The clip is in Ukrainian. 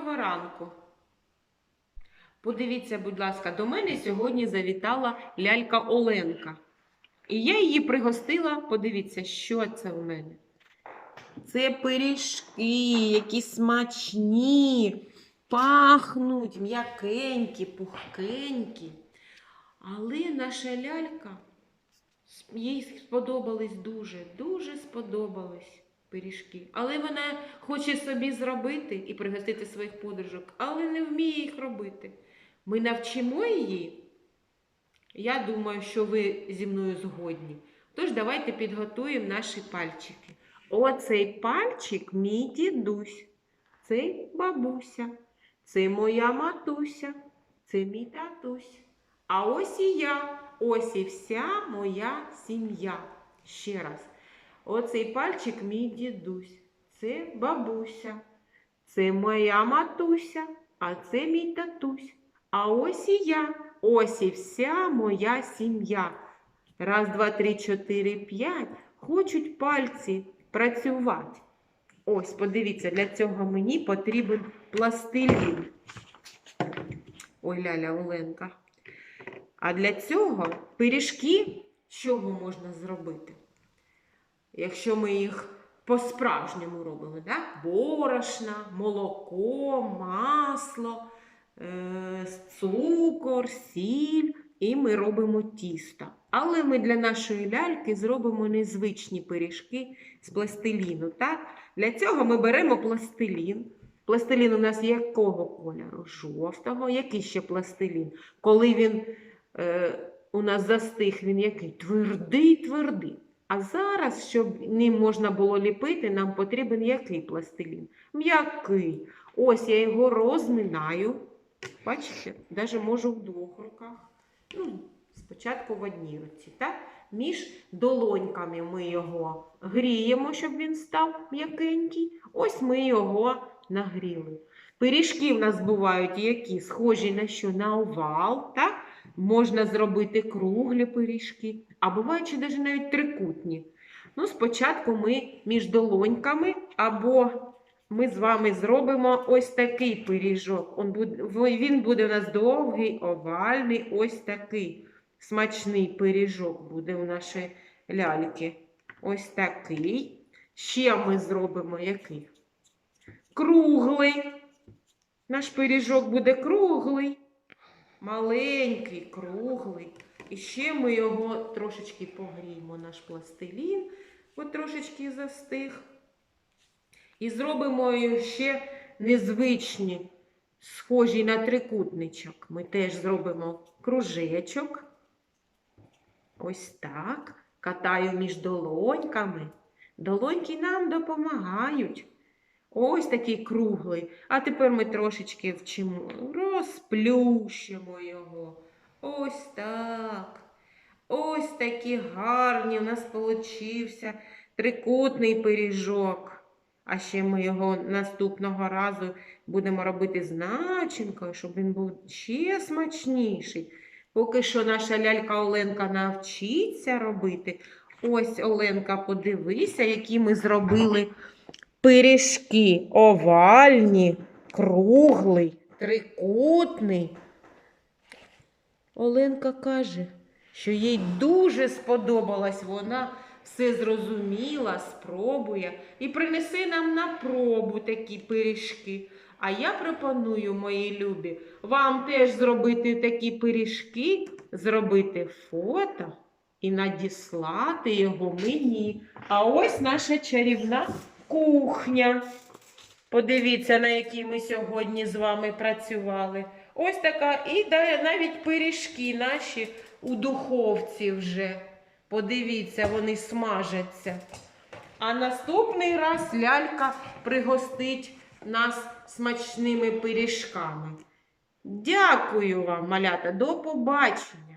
Доброго ранку. Подивіться, будь ласка, до мене сьогодні завітала лялька Оленка. І я її пригостила. Подивіться, що це в мене. Це пиріжки, які смачні, пахнуть, м'якенькі, пухкенькі. Але наша лялька, їй сподобались дуже, дуже сподобались пиріжки. Але вона хоче собі зробити і пригостити своїх подружок, але не вміє їх робити. Ми навчимо її. Я думаю, що ви зі мною згодні. Тож давайте підготуємо наші пальчики. Оцей пальчик мій дідусь, це бабуся, це моя матуся, це мій татусь. А ось і я, ось і вся моя сім'я. Ще раз. Оцей пальчик мій дідусь, це бабуся, це моя матуся, а це мій татусь. А ось і я, ось і вся моя сім'я. Раз, два, три, чотири, п'ять. Хочуть пальці працювати. Ось, подивіться, для цього мені потрібен пластилін. Ой, ляля Оленка. А для цього пиріжки з чого можна зробити? Якщо ми їх по-справжньому робимо, да? борошна, молоко, масло, е, цукор, сіль, і ми робимо тісто. Але ми для нашої ляльки зробимо незвичні пиріжки з пластиліну. Так? Для цього ми беремо пластилін. Пластилін у нас якого кольору? Жовтого. Який ще пластилін? Коли він е, у нас застиг, він який? Твердий, твердий. А зараз, щоб ним можна було ліпити, нам потрібен який пластилін? М'який. Ось я його розминаю. Бачите, навіть можу в двох руках. Ну, спочатку в одній руці. Так? Між долоньками ми його гріємо, щоб він став м'якенький. Ось ми його нагріли. Пиріжки в нас бувають які? Схожі на що? На овал. Так? Можна зробити круглі пиріжки, а бувають ще навіть трикутні. Ну, спочатку ми між долоньками або ми з вами зробимо ось такий пиріжок. Він буде у нас довгий, овальний, ось такий смачний пиріжок буде у нашої ляльки. Ось такий. Ще ми зробимо який? Круглий. Наш пиріжок буде круглий, маленький, круглий. І ще ми його трошечки погріємо, наш пластилін, от трошечки застиг. І зробимо ще незвичні, схожі на трикутничок. Ми теж зробимо кружечок. Ось так. Катаю між долоньками. Долоньки нам допомагають. Ось такий круглий. А тепер ми трошечки вчимо. Розплющимо його. Ось так. Ось такі гарні у нас получився трикутний пиріжок. А ще ми його наступного разу будемо робити з начинкою, щоб він був ще смачніший. Поки що наша лялька Оленка навчиться робити. Ось, Оленка, подивися, які ми зробили пиріжки. Овальні, круглий, трикутний. Оленка каже, що їй дуже сподобалась вона все зрозуміла, спробує і принесе нам на пробу такі пиріжки. А я пропоную, мої любі, вам теж зробити такі пиріжки, зробити фото і надіслати його мені. А ось наша чарівна кухня. Подивіться, на якій ми сьогодні з вами працювали. Ось така, і навіть пиріжки наші у духовці вже. Подивіться, вони смажаться. А наступний раз лялька пригостить нас смачними пиріжками. Дякую вам, малята, до побачення!